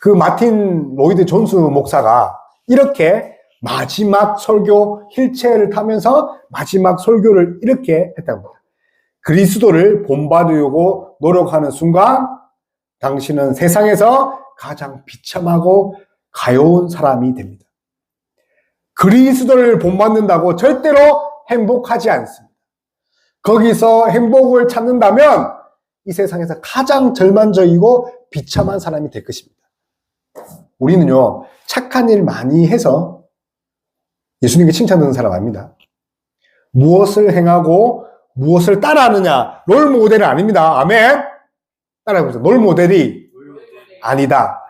그 마틴 로이드 존스 목사가 이렇게 마지막 설교 힐체를 타면서 마지막 설교를 이렇게 했다고 합니다. 그리스도를 본받으려고 노력하는 순간 당신은 세상에서 가장 비참하고 가여운 사람이 됩니다. 그리스도를 본받는다고 절대로 행복하지 않습니다. 거기서 행복을 찾는다면 이 세상에서 가장 절만적이고 비참한 사람이 될 것입니다. 우리는요, 착한 일 많이 해서 예수님께 칭찬받는 사람 아닙니다. 무엇을 행하고 무엇을 따라하느냐, 롤 모델은 아닙니다. 아멘? 따라해보세요. 롤 모델이 아니다.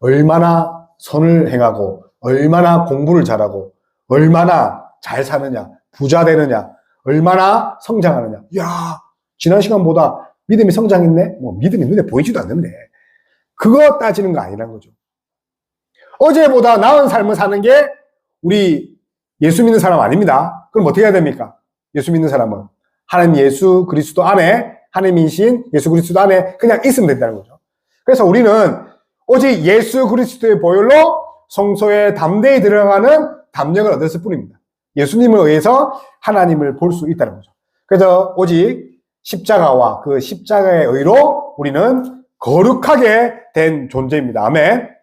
얼마나 선을 행하고, 얼마나 공부를 잘하고, 얼마나 잘 사느냐, 부자 되느냐, 얼마나 성장하느냐. 야 지난 시간보다 믿음이 성장했네? 뭐, 믿음이 눈에 보이지도 않는데. 그거 따지는 거 아니란 거죠. 어제보다 나은 삶을 사는 게 우리 예수 믿는 사람 아닙니다. 그럼 어떻게 해야 됩니까? 예수 믿는 사람은. 하나님 예수 그리스도 안에, 하나님이신 예수 그리스도 안에 그냥 있으면 된다는 거죠. 그래서 우리는 오직 예수 그리스도의 보혈로 성소에 담대히 들어가는 담력을 얻었을 뿐입니다. 예수님을 의해서 하나님을 볼 수 있다는 거죠. 그래서 오직 십자가와 그 십자가의 의로 우리는 거룩하게 된 존재입니다. 아멘.